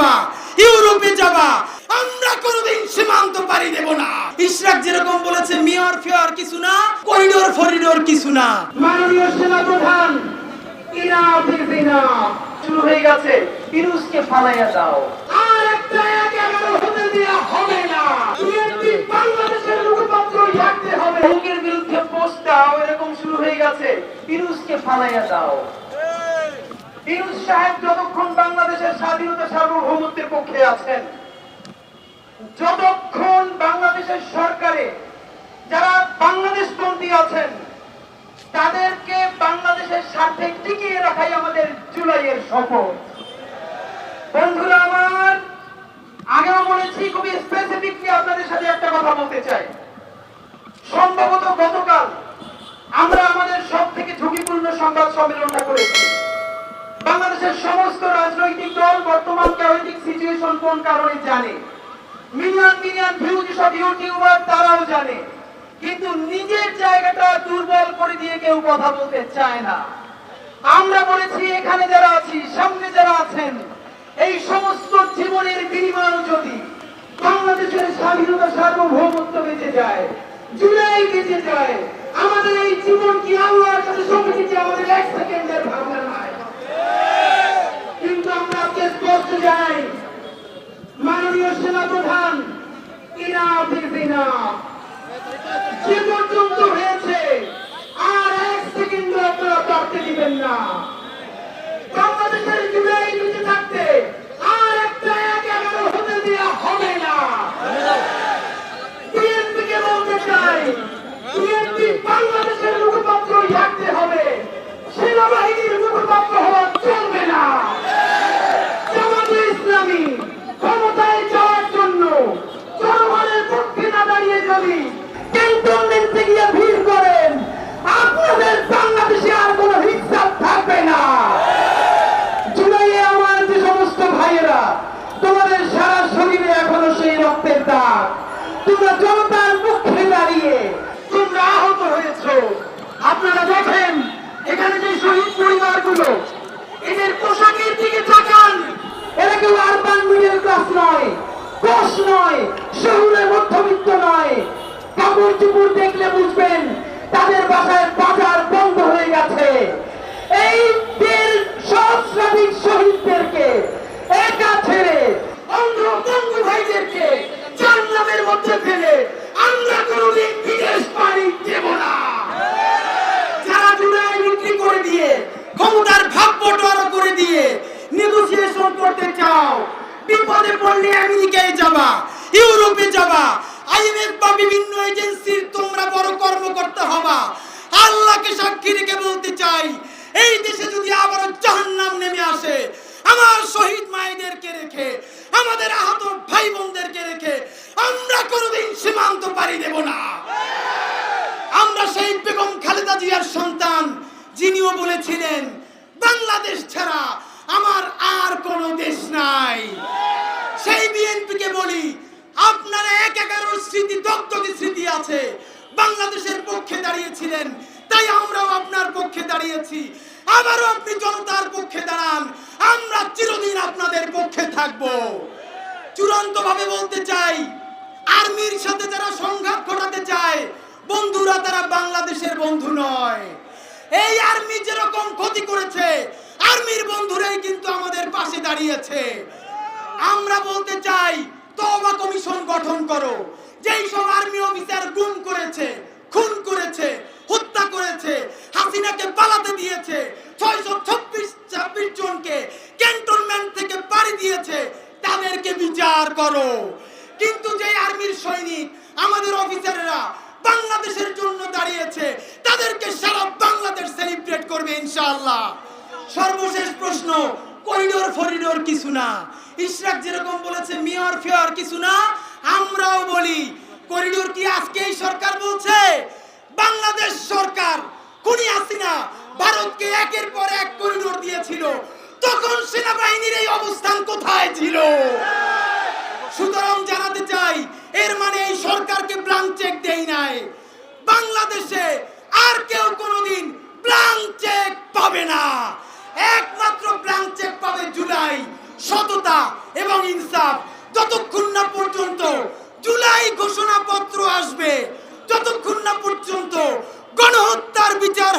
যাবা ইউরোপে যাবা আমরা কোনোদিন সীমান্ত পাড়ি দেব না। ইশরাক যেরকম বলেছে মিয়ার ফিয়ার কিছু না করিডোর ফরিডোর কিছু না। মাননীয় সেনা প্রধান ইনা শুরু হয়ে গেছে। পিরুজকে ফালাইয়া দাও। আর একটা এক এগারো হতে দেওয়া হবে না। বাংলাদেশের মুখপাত্র থাকতে হবে। বিরুদ্ধে পোস্ট দাও এরকম শুরু হয়ে গেছে। পিরুজকে ফালাইয়া দাও। পিরুজ সাহেব যতক্ষণ বাংলাদেশের স্বাধীনতা সার্বভৌমত্বের পক্ষে আছেন, যতক্ষণ বাংলাদেশের সরকারে যারা বাংলাদেশ বন্দী আছেন, তাদেরকে বাংলাদেশের স্বার্থে টিকিয়ে রাখাই আমাদের জুলাইয়ের শপথ। বন্ধুরা আমার, আগেও বলেছি, খুবই স্পেসিফিকলি আপনাদের সাথে একটা কথা বলতে চাই। সম্ভবত গতকাল আমরা আমাদের সব থেকে ঝুঁকিপূর্ণ সংবাদ সম্মেলনটা করেছি। বাংলাদেশের সমস্ত রাজনৈতিক দল বর্তমান ক্যাওয়েটিক সিচুয়েশন কোন কারণে জানে? মিলিয়ন মিলিয়ন ভিউজ সব ইউটিউবার তারাও জানে। কিন্তু নিজের জায়গাটা দুর্বল করে দিয়ে কেউ কথা বলতে চায় না। আমরা বলেছি, এখানে যারা আছি, সামনে যারা আছেন, এই সমস্ত জীবনের বিনিময় যদি বাংলাদেশের স্বাধীনতা সার্বভৌমত্ব বেঁচে যায়, জুলাই বেঁচে যায়, আমাদের এই জীবন কি আল্লাহর সাথে সঙ্গে আমাদের এক সেকেন্ডের ভাবনা নাই কিন্তু আমরা আজকে স্পষ্ট যাই মাননীয় সেনা প্রধান আর বাংলাদেশের জুলাই একটা এক এগারো দেওয়া হবে না। বিএনপি কে বলতে চাই, বিএনপি বাংলাদেশের মুখপাত্র থাকতে হবে। সেনাবাহিনীর মুখপাত্র হওয়া চলবে না। আপনারা দেখেন, এখানে যে শহীদ পরিবারগুলো, এদের পোশাকের দিকে তাকান। এরা কেউ আরবান মিডল ক্লাস নয় কোষ নয়, শহুরে মধ্যবিত্ত নয়। কাপড় চুপড় দেখলে বুঝবেন, তাদের বাসায় বাজার বন্ধ হয়ে গেছে। এই দেড় সহস্রাধিক শহীদদেরকে ক্ষমতার ভাগ বটোয়ারা করে দিয়ে নেগোসিয়েশন করতে চাও। বিপদে পড়লে আমেরিকায় যাবা, ইউরোপে যাবা, আইএমএফ বা বিভিন্ন এজেন্সির তোমরা বড় কর্মকর্তা হবা। আল্লাহকে সাক্ষী রেখে বলতে চাই, এই দেশে যদি আবারও জাহান্নাম নেমে আসে, আমার শহীদ মায়েদেরকে রেখে, আমাদের আহত ভাই বোনদেরকে রেখে, আমরা কোনোদিন সীমান্ত পাড়ি দেব না। আমরা সেই বেগম খালেদা জিয়ার সন্তান যিনিও বলেছিলেন, বাংলাদেশ ছাড়া আমার আর কোনো দেশ নাই। সেই বিএনপিকে বলি, আপনারা এক এগারোর স্মৃতি দগ্ধকে স্মৃতি আছে। বাংলাদেশের পক্ষে দাঁড়িয়েছিলেন, তাই আমরাও আপনার পক্ষে দাঁড়িয়েছি। আবারও আপনি জনতার পক্ষে দাঁড়ান, আমরা চিরদিন আপনাদের পক্ষে থাকব। চূড়ান্ত ভাবে বলতে চাই, আর্মির সাথে যারা সংঘাত ঘটাতে চায়, বন্ধুরা তারা বাংলাদেশের বন্ধু নয়। এই আর্মি যেরকম ক্ষতি করেছে, আর্মির বন্ধুরাই কিন্তু আমাদের পাশে দাঁড়িয়েছে। আমরা বলতে চাই, তওবা কমিশন গঠন করো। যেই সব আর্মি অফিসার গুম করেছে, খুন করেছে, হত্যা করেছে, হাসিনাকে পালাতে দিয়েছে, ছয়শো ছাব্বিশ ছাব্বিশ জনকে ক্যান্টনমেন্ট থেকে পাড়ি দিয়েছে, তাদেরকে বিচার করো। কিন্তু যে আর্মির সৈনিক, আমাদের অফিসাররা বাংলাদেশের জন্য দাঁড়িয়েছে। তাদেরকে সারা বাংলাদেশ সেলিব্রেট করবে ইনশাআল্লাহ। সর্বশেষ প্রশ্ন করিডোর ফরিডোর কিছু না। ইশরাক যেরকম বলেছে মিয়ার ফিয়ার কিছু না, আমরাও বলি। করিডোর কি আজকেই সরকার বলছে? বাংলাদেশ সরকার, খুনি হাসিনা ভারতকে একের পর এক করিডোর দিয়েছিল। তখন সেনাবাহিনীর এই অবস্থান কোথায় ছিল? সুতরাং জানাতে চাই এর মানে এই সরকারকে ব্লাঙ্ক চেক দেই নাই বাংলাদেশে আর কেউ কোনোদিন ব্লাঙ্ক চেক পাবে না একমাত্র ব্লাঙ্ক চেক পাবে জুলাই সততা এবং ইনসাফ যতক্ষণ না পর্যন্ত জুলাই ঘোষণাপত্র আসবে যতক্ষণ না পর্যন্ত গণহত্যার বিচার